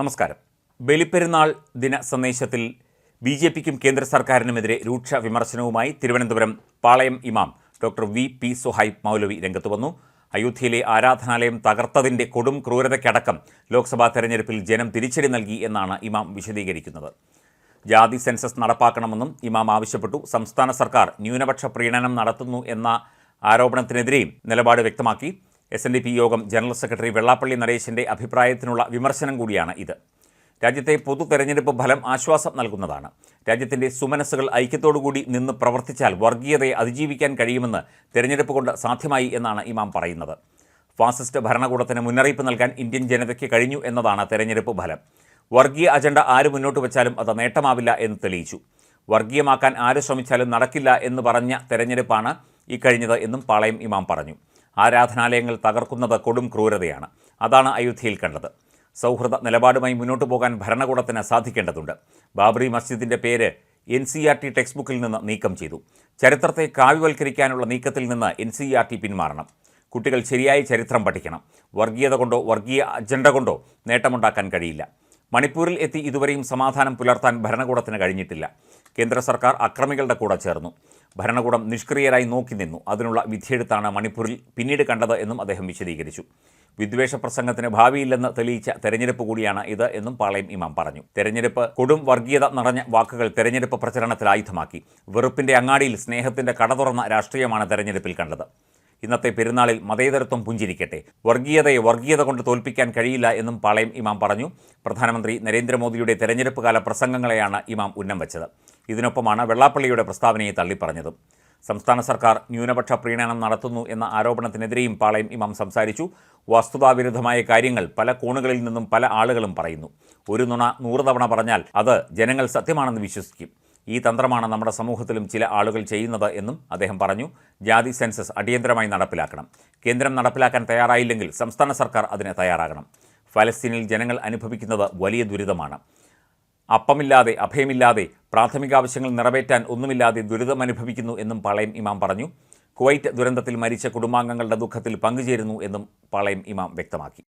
നമസ്കാരം. ബലിപ്പെരുന്നാൾ ദിന സന്ദേശത്തിൽ ബി ജെ പിക്കും കേന്ദ്ര സർക്കാരിനുമെതിരെ രൂക്ഷ വിമർശനവുമായി തിരുവനന്തപുരം പാളയം ഇമാം doctor V P Suhaib Maulavi രംഗത്ത് വന്നു. അയോധ്യയിലെ ആരാധനാലയം തകർത്തതിന്റെ കൊടും ക്രൂരതയ്ക്കടക്കം ലോക്സഭാ തെരഞ്ഞെടുപ്പിൽ ജനം തിരിച്ചടി നൽകി എന്നാണ് ഇമാം വിശദീകരിക്കുന്നത്. ജാതി സെൻസസ് നടപ്പാക്കണമെന്നും ഇമാം ആവശ്യപ്പെട്ടു. സംസ്ഥാന സർക്കാർ ന്യൂനപക്ഷ പ്രീണനം നടത്തുന്നു എന്ന ആരോപണത്തിനെതിരെയും നിലപാട് വ്യക്തമാക്കി. S N D P Yogam general secretary Vellappally നടേശന്റെ അഭിപ്രായത്തിനുള്ള വിമർശനം കൂടിയാണ് ഇത്. രാജ്യത്തെ പൊതു തെരഞ്ഞെടുപ്പ് ഫലം ആശ്വാസം നൽകുന്നതാണ്. രാജ്യത്തിന്റെ സുമനസ്സുകൾ ഐക്യത്തോടുകൂടി നിന്ന് പ്രവർത്തിച്ചാൽ വർഗീയതയെ അതിജീവിക്കാൻ കഴിയുമെന്ന് തെരഞ്ഞെടുപ്പ് കൊണ്ട് സാധ്യമായി എന്നാണ് ഇമാം പറയുന്നത്. ഫാസിസ്റ്റ് ഭരണകൂടത്തിന് മുന്നറിയിപ്പ് നൽകാൻ ഇന്ത്യൻ ജനതയ്ക്ക് കഴിഞ്ഞു എന്നതാണ് തെരഞ്ഞെടുപ്പ് ഫലം. വർഗീയ അജണ്ട ആര് മുന്നോട്ട് വച്ചാലും അത് നേട്ടമാവില്ല എന്ന് തെളിയിച്ചു. വർഗീയമാക്കാൻ ആര് ശ്രമിച്ചാലും നടക്കില്ല എന്ന് പറഞ്ഞ തെരഞ്ഞെടുപ്പാണ് ഇക്കഴിഞ്ഞത് എന്നും പാളയം ഇമാം പറഞ്ഞു. ആരാധനാലയങ്ങൾ തകർക്കുന്നത് കൊടും ക്രൂരതയാണ്. അതാണ് അയോധ്യയിൽ കണ്ടത്. സൗഹൃദ നിലപാടുമായി മുന്നോട്ട് പോകാൻ ഭരണകൂടത്തിന് സാധിക്കേണ്ടതുണ്ട്. ബാബറി മസ്ജിദിന്റെ പേര് N C R T text ബുക്കിൽ നിന്ന് നീക്കം ചെയ്തു. ചരിത്രത്തെ കാവ്യവൽക്കരിക്കാനുള്ള നീക്കത്തിൽ നിന്ന് എൻ സി ആർ ടി പിന്മാറണം. കുട്ടികൾ ശരിയായ ചരിത്രം പഠിക്കണം. വർഗീയത കൊണ്ടോ വർഗീയ അജണ്ട കൊണ്ടോ നേട്ടമുണ്ടാക്കാൻ കഴിയില്ല. മണിപ്പൂരിൽ എത്തി ഇതുവരെയും സമാധാനം പുലർത്താൻ ഭരണകൂടത്തിന് കഴിഞ്ഞിട്ടില്ല. കേന്ദ്ര സർക്കാർ അക്രമികളുടെ കൂടെ ചേർന്നു. ഭരണകൂടം നിഷ്ക്രിയരായി നോക്കി നിന്നു. അതിനുള്ള വിധിയെടുത്താണ് മണിപ്പൂരിൽ പിന്നീട് കണ്ടത് എന്നും അദ്ദേഹം വിശദീകരിച്ചു. വിദ്വേഷ പ്രസംഗത്തിന് ഭാവിയില്ലെന്ന് തെളിയിച്ച തെരഞ്ഞെടുപ്പ് കൂടിയാണ് ഇത് എന്നും പാളയം ഇമാം പറഞ്ഞു. തെരഞ്ഞെടുപ്പ് കൊടും വർഗീയത നിറഞ്ഞ വാക്കുകൾ തെരഞ്ഞെടുപ്പ് പ്രചരണത്തിൽ ആയുധമാക്കി. വെറുപ്പിന്റെ അങ്ങാടിയിൽ സ്നേഹത്തിന്റെ കട തുറന്ന രാഷ്ട്രീയമാണ് തെരഞ്ഞെടുപ്പിൽ കണ്ടത്. ഇന്നത്തെ പെരുന്നാളിൽ മതേതരത്വം പുഞ്ചിരിക്കട്ടെ. വർഗീയതയെ വർഗീയത കൊണ്ട് തോൽപ്പിക്കാൻ കഴിയില്ല എന്നും പാളയം ഇമാം പറഞ്ഞു. പ്രധാനമന്ത്രി നരേന്ദ്രമോദിയുടെ തെരഞ്ഞെടുപ്പ് കാല പ്രസംഗങ്ങളെയാണ് ഇമാം ഉന്നം വെച്ചത്. ഇതിനൊപ്പമാണ് വെള്ളാപ്പള്ളിയുടെ പ്രസ്താവനയെ തള്ളിപ്പറഞ്ഞതും. സംസ്ഥാന സർക്കാർ ന്യൂനപക്ഷ പ്രീണനം നടത്തുന്നു എന്ന ആരോപണത്തിനെതിരെയും പാളയം ഇമാം സംസാരിച്ചു. വസ്തുതാവിരുദ്ധമായ കാര്യങ്ങൾ പല കോണുകളിൽ നിന്നും പല ആളുകളും പറയുന്നു. ഒരു നുണ നൂറ് തവണ പറഞ്ഞാൽ അത് ജനങ്ങൾ സത്യമാണെന്ന് വിശ്വസിക്കും. ഈ തന്ത്രമാണ് നമ്മുടെ സമൂഹത്തിലും ചില ആളുകൾ ചെയ്യുന്നത് എന്നും അദ്ദേഹം പറഞ്ഞു. ജാതി സെൻസസ് അടിയന്തരമായി നടപ്പിലാക്കണം. കേന്ദ്രം നടപ്പിലാക്കാൻ തയ്യാറായില്ലെങ്കിൽ സംസ്ഥാന സർക്കാർ അതിന് തയ്യാറാകണം. ഫലസ്തീനിൽ ജനങ്ങൾ അനുഭവിക്കുന്നത് വലിയ ദുരിതമാണ്. അപ്പമില്ലാതെ അഭയമില്ലാതെ പ്രാഥമിക ആവശ്യങ്ങൾ നിറവേറ്റാൻ ഒന്നുമില്ലാതെ ദുരിതമനുഭവിക്കുന്നു എന്നും പാളയം ഇമാം പറഞ്ഞു. കുവൈറ്റ് ദുരന്തത്തിൽ മരിച്ച കുടുംബാംഗങ്ങളുടെ ദുഃഖത്തിൽ പങ്കുചേരുന്നു എന്നും പാളയം ഇമാം വ്യക്തമാക്കി.